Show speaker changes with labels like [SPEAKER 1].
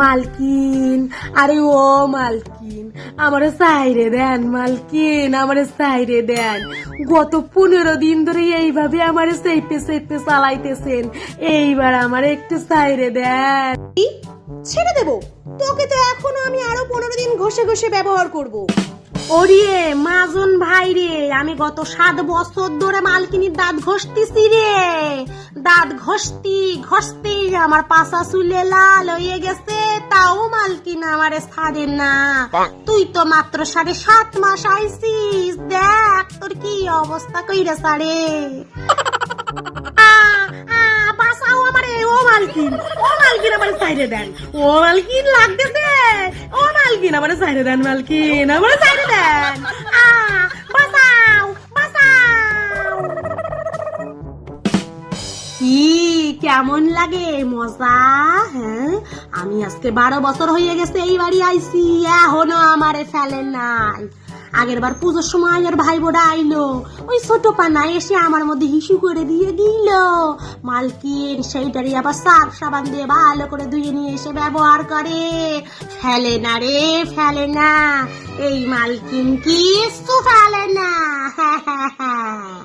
[SPEAKER 1] মালকিন। আরে ও মালকিন আমারে সাইরে দেন মালকিন আমারে সাইরে দেন। গত পনেরো দিন ধরে এইভাবে আমারে সেপে সেপে চালাইতেছেন। এইবার আমার একটু সাইরে দেন।
[SPEAKER 2] ছেড়ে দেব? তোকে তো এখনও আমি আরও পনেরো দিন ঘষে ঘষে ব্যবহার করব।
[SPEAKER 1] ওরিয়ে মাজন ভাই রে আমি গত সাত বছর ধরে মালকিনির দাঁত ঘষতেছি রে। দাঁত ঘষতি ঘষতি আমার পাশা চুলে লাল হয়ে গেছে। তাও মালকিন আমারে ছাড়ে না। তুই তো মাত্র সাড়ে সাত মাস আইছিস দেখ তোর কি অবস্থা কইরা সারে আ, আ, আমারে ও মালকিন। ও মালকিন আমার সাইডে দেন। ও মালকিন লাগতেছে। ও মালকিন আমার সাইডে দেন মালকিন। আমার সাইডে দেন। আ, বাঁচাও বাঁচাও। কি কেমন লাগে? মজা হ্যাঁ? আমি আজকে বারো বছর হয়ে গেছে, এই বাড়ি আইছি, এখনও আমারে ফেলে নাই। আগের বার পুজোর সময় আর ভাই বোরা আইলো ওই ছোট পানা এসে আমার মধ্যে হিসু করে দিয়ে দিল। মালকিন, সেইটারই আবার সাপ সাবান দিয়ে ভালো করে ধুয়ে নিয়ে এসে ব্যবহার করে। ফেলে না রে, ফেলে না, এই মালকিন কিছু ফেলে না। হ্যাঁ হ্যাঁ হ্যাঁ